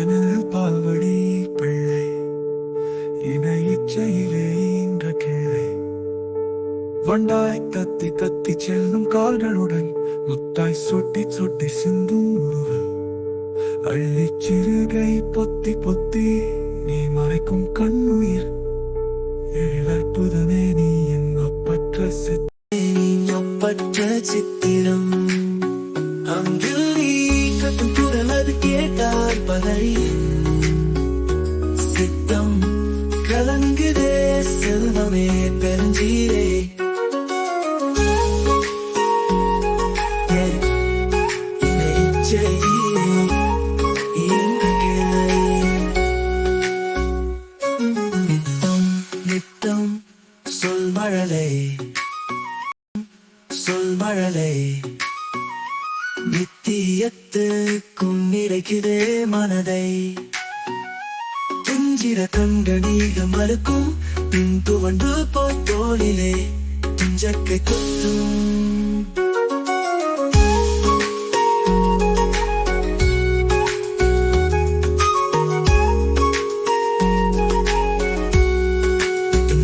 எனது பால்வடி பிள்ளை. என இச்சையிலே இன்ற கிளை வண்டாய் கத்தி கத்தி செல்லும் கால்களுடன் முத்தாய் சுட்டி சுட்டி சிந்தும் உருவல் அள்ளி சிறுகை பொத்தி பொத்தி நீ மறைக்கும் கண்ணுயிர். எழுப்புதனே கேட்டால் பதறி சித்தம் கலங்குதே செல்வமே பெருஞ்சீரே. சொல் மழலை சொல் மழலை நித்தியத்துக்கும் நிறைக்குதே மனதை. துஞ்சிர கண்கணீக மறுக்கும் பின் துவண்டு போய் தோளிலே துஞ்சக்கை குத்தும்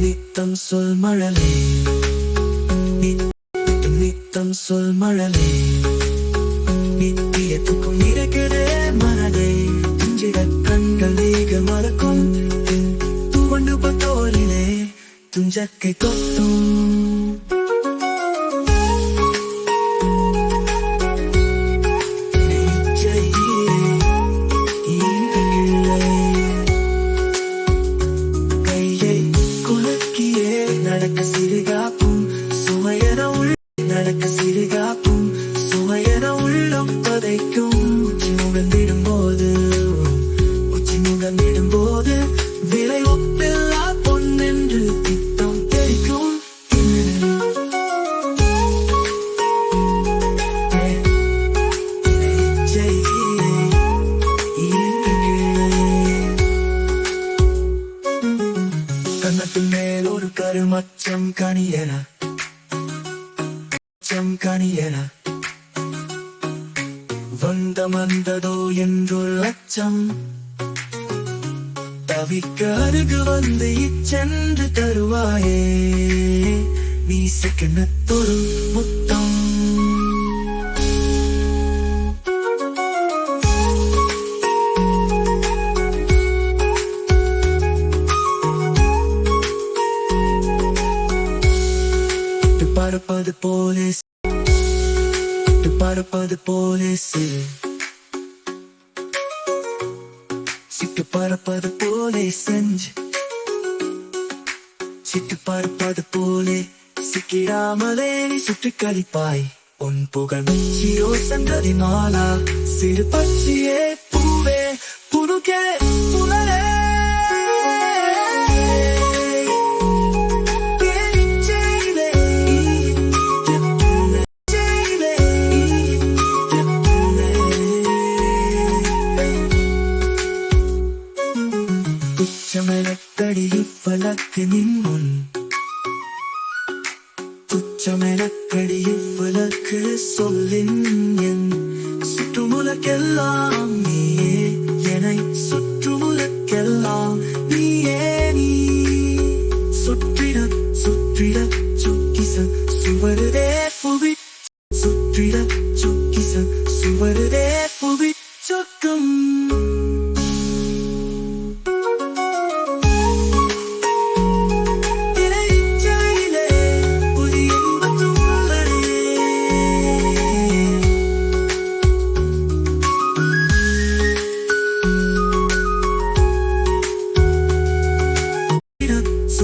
நித்தம் சொல் மழலே. நித்தம் சொல் மழலே. துஞ்சக்கை கொத்தும் நெஞ்சையே இந்த நடக்க சிறுகாப்பும் சுமையர உள் நடக்க சிறுகாப்பும் சுமையர உள்ளம் பதைக்கும். உச்சி முகந்திடும் போது உச்சி முகந்திடும் போது கன்னத்தின் மேல் ஒரு கருமச்சம் கனியன? மச்சம் கனியன? வந்த வந்ததோ என்றொரு அச்சம். தவிக்க அருகு வந்து இச்சென்று தருவாயே. நீ சிக்கனத்தொரு பறப்பது போலே விட்டு பறப்பது போலே சிறு சிட்டு பறப்பது போலே செஞ்சு சிட்டு பறப்பது போலே சிக்கிடாமலே நீ சுற்றி கழிப்பாய். உன் புகழ் மெச்சியோ சந்ததி மாலா சிறு பச்சியே பூவே புனுக்கே துச்சமெனக்கடியில் பலக்கு நின்முன் துச்சமெனக்கடியில் பலக்கு சொல்லின் என். சுற்றுமுலக்கெல்லாம் நீயே என்னை சுற்றுமுலக்கெல்லாம் நீயே நீ. சுற்றிட சுற்றிட சுக்கிச சுவருதே புவி. சுற்றிட சுக்கிச சுவருதே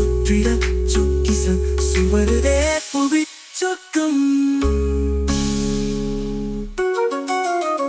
சுற்றிட சுக்கிச சுவருதே புவி சொக்கம்